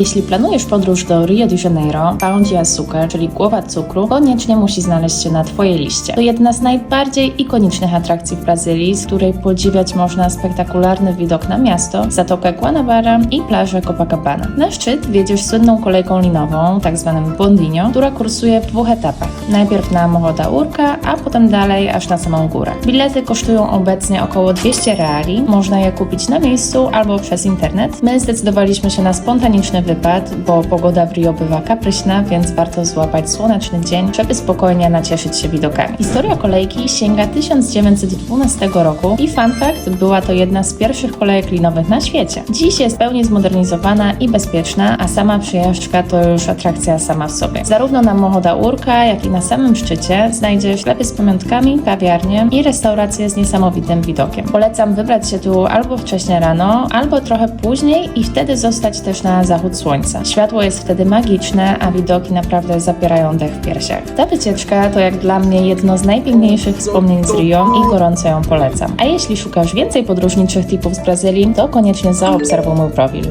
Jeśli planujesz podróż do Rio de Janeiro, de Açúcar, czyli głowa cukru, koniecznie musi znaleźć się na Twojej liście. To jedna z najbardziej ikonicznych atrakcji w Brazylii, z której podziwiać można spektakularny widok na miasto, Zatokę Guanabara i plażę Copacabana. Na szczyt wiedziesz słynną kolejką linową, tak zwanym bondinho, która kursuje w dwóch etapach. Najpierw na Morro da Urca, a potem dalej aż na samą górę. Bilety kosztują obecnie około 200 reali, można je kupić na miejscu albo przez internet. My zdecydowaliśmy się na spontaniczny wypad, bo pogoda w Rio bywa kapryśna, więc warto złapać słoneczny dzień, żeby spokojnie nacieszyć się widokami. Historia kolejki sięga 1912 roku i fun fact, była to jedna z pierwszych kolejek linowych na świecie. Dziś jest pełni zmodernizowana i bezpieczna, a sama przejażdżka to już atrakcja sama w sobie. Zarówno na Morro da Urca, jak i na samym szczycie znajdziesz sklepy z pamiątkami, kawiarnie i restauracje z niesamowitym widokiem. Polecam wybrać się tu albo wcześnie rano, albo trochę później i wtedy zostać też na zachód słońca. Światło jest wtedy magiczne, a widoki naprawdę zapierają dech w piersiach. Ta wycieczka to jak dla mnie jedno z najpiękniejszych wspomnień z Rio i gorąco ją polecam. A jeśli szukasz więcej podróżniczych tipów z Brazylii, to koniecznie zaobserwuj mój profil.